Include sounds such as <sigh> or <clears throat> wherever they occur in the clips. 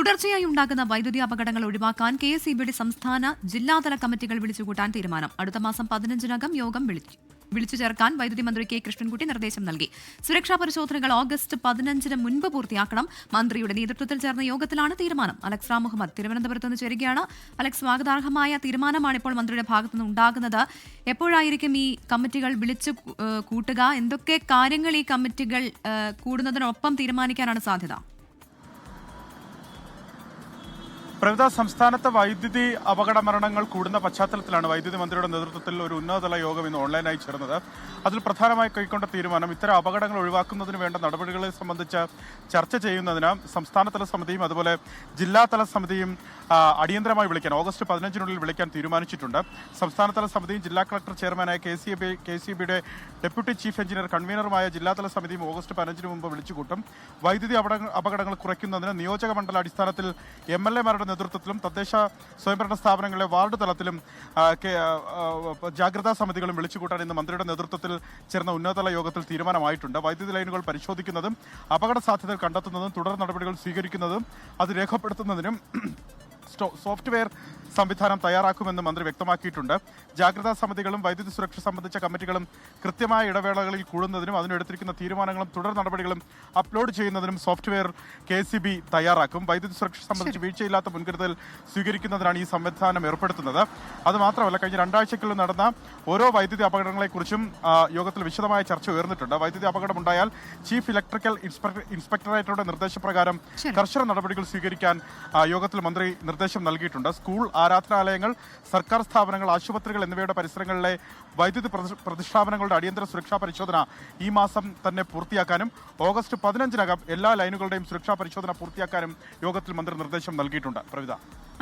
തുടർച്ചയായി ഉണ്ടാകുന്ന വൈദ്യുതി അപകടങ്ങൾ ഒഴിവാക്കാൻ കെ എസ് ഇബിയുടെ സംസ്ഥാന ജില്ലാതല കമ്മിറ്റികൾ വിളിച്ചുകൂട്ടാൻ തീരുമാനം. അടുത്ത മാസം പതിനഞ്ചിനകം യോഗം വിളിച്ചു. വിളിച്ചു ചേർക്കാൻ വൈദ്യുതി മന്ത്രി കെ. കൃഷ്ണൻകുട്ടി നിർദ്ദേശം നൽകി. സുരക്ഷാ പരിശോധനകൾ ഓഗസ്റ്റ് പതിനഞ്ചിന് മുൻപ് പൂർത്തിയാക്കണം. മന്ത്രിയുടെ നേതൃത്വത്തിൽ ചേർന്ന യോഗത്തിലാണ് തീരുമാനം. അലക്സ് റാം മുഹമ്മദ് തിരുവനന്തപുരത്ത് നിന്ന് ചേരുകയാണ്. അലക്സ് സ്വാഗതാർഹമായ തീരുമാനമാണ് ഇപ്പോൾ മന്ത്രിയുടെ ഭാഗത്തു നിന്ന് ഉണ്ടാകുന്നത്. എപ്പോഴായിരിക്കും ഈ കമ്മിറ്റികൾ വിളിച്ചു കൂട്ടുക? എന്തൊക്കെ കാര്യങ്ങൾ ഈ കമ്മിറ്റികൾ കൂടുന്നതിനൊപ്പം തീരുമാനിക്കാനാണ് സാധ്യത? പ്രവിധ സംസ്ഥാനത്തെ വൈദ്യുതി അപകട മരണങ്ങൾ കൂടുന്ന പശ്ചാത്തലത്തിലാണ് വൈദ്യുതി മന്ത്രിയുടെ നേതൃത്വത്തിൽ ഒരു ഉന്നതതല യോഗം ഇന്ന് ഓൺലൈനായി ചേർന്നത്. അതിൽ പ്രധാനമായി കൈക്കൊണ്ട തീരുമാനം ഇത്തരം അപകടങ്ങൾ ഒഴിവാക്കുന്നതിന് വേണ്ട നടപടികളെ സംബന്ധിച്ച് ചർച്ച ചെയ്യുന്നതിന് സംസ്ഥാനതല സമിതിയും അതുപോലെ ജില്ലാതല സമിതിയും അടിയന്തരമായി വിളിക്കാൻ ഓഗസ്റ്റ് പതിനഞ്ചിനുള്ളിൽ വിളിക്കാൻ തീരുമാനിച്ചിട്ടുണ്ട്. സംസ്ഥാനതല സമിതിയും ജില്ലാ കളക്ടർ ചെയർമാനായ K C B K C ബിയുടെ ഡെപ്യൂട്ടി ചീഫ് എഞ്ചിനീയർ കൺവീനറുമായ ജില്ലാതല സമിതിയും ഓഗസ്റ്റ് പതിനഞ്ചിന് മുമ്പ് വിളിച്ചുകൂട്ടും. വൈദ്യുതി അപകട- അപകടങ്ങൾ കുറയ്ക്കുന്നതിന് നിയോജക മണ്ഡല അടിസ്ഥാനത്തിൽ എം എൽ എമാരുടെ നേതൃത്വത്തിലും തദ്ദേശ സ്വയംഭരണ സ്ഥാപനങ്ങളെ വാർഡ് തലത്തിലും ജാഗ്രതാ സമിതികളും വിളിച്ചുകൂട്ടാൻ ഇന്ന് മന്ത്രിയുടെ നേതൃത്വത്തിൽ ചേർന്ന ഉന്നതതല യോഗത്തിൽ തീരുമാനമായിട്ടുണ്ട്. വൈദ്യുതി ലൈനുകൾ പരിശോധിക്കുന്നതും അപകട സാധ്യതകൾ കണ്ടെത്തുന്നതും തുടർ നടപടികൾ സ്വീകരിക്കുന്നതും അത് രേഖപ്പെടുത്തുന്നതിനും <clears throat> സോഫ്റ്റ്വെയർ സംവിധാനം തയ്യാറാക്കുമെന്ന് മന്ത്രി വ്യക്തമാക്കിയിട്ടുണ്ട്. ജാഗ്രതാ സമിതികളും വൈദ്യുതി സുരക്ഷ സംബന്ധിച്ച കമ്മിറ്റികളും കൃത്യമായ ഇടവേളകളിൽ കൂടുന്നതിനും അതിനെടുത്തിരിക്കുന്ന തീരുമാനങ്ങളും തുടർ നടപടികളും അപ്ലോഡ് ചെയ്യുന്നതിനും സോഫ്റ്റ്വെയർ കെ തയ്യാറാക്കും. വൈദ്യുതി സുരക്ഷ സംബന്ധിച്ച് വീഴ്ചയില്ലാത്ത മുൻകരുതൽ സ്വീകരിക്കുന്നതിനാണ് ഈ സംവിധാനം ഏർപ്പെടുത്തുന്നത്. അതുമാത്രമല്ല കഴിഞ്ഞ രണ്ടാഴ്ചക്കുള്ളിൽ നടന്ന ഓരോ വൈദ്യുതി അപകടങ്ങളെക്കുറിച്ചും യോഗത്തിൽ വിശദമായ ചർച്ച ഉയർന്നിട്ടുണ്ട്. വൈദ്യുതി അപകടമുണ്ടായാൽ ചീഫ് ഇലക്ട്രിക്കൽ ഇൻസ്പെക്ടർ ഇൻസ്പെക്ടറേറ്ററുടെ നിർദ്ദേശപ്രകാരം. കർശന നടപടികൾ സ്വീകരിക്കാൻ യോഗത്തിൽ മന്ത്രി നിർദ്ദേശം നൽകിയിട്ടുണ്ട്. സ്കൂൾ ആരാധനാലയങ്ങൾ സർക്കാർ സ്ഥാപനങ്ങൾ ആശുപത്രികൾ എന്നിവയുടെ പരിസരങ്ങളിലെ വൈദ്യുതി പ്രതിഷ്ഠാപനങ്ങളുടെ അടിയന്തര സുരക്ഷാ പരിശോധന ഈ മാസം തന്നെ പൂർത്തിയാക്കാനും ഓഗസ്റ്റ് പതിനഞ്ചിനകം എല്ലാ ലൈനുകളുടെയും സുരക്ഷാ പരിശോധന പൂർത്തിയാക്കാനും യോഗത്തിൽ മന്ത്രി നിർദ്ദേശം നൽകിയിട്ടുണ്ട്. പ്രവിത.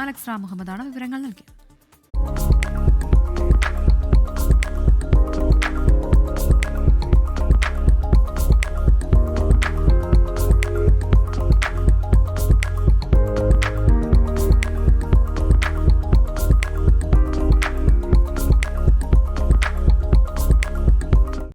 അലക്സ് മുഹമ്മദാണ് വിവരങ്ങൾ നൽകിയത്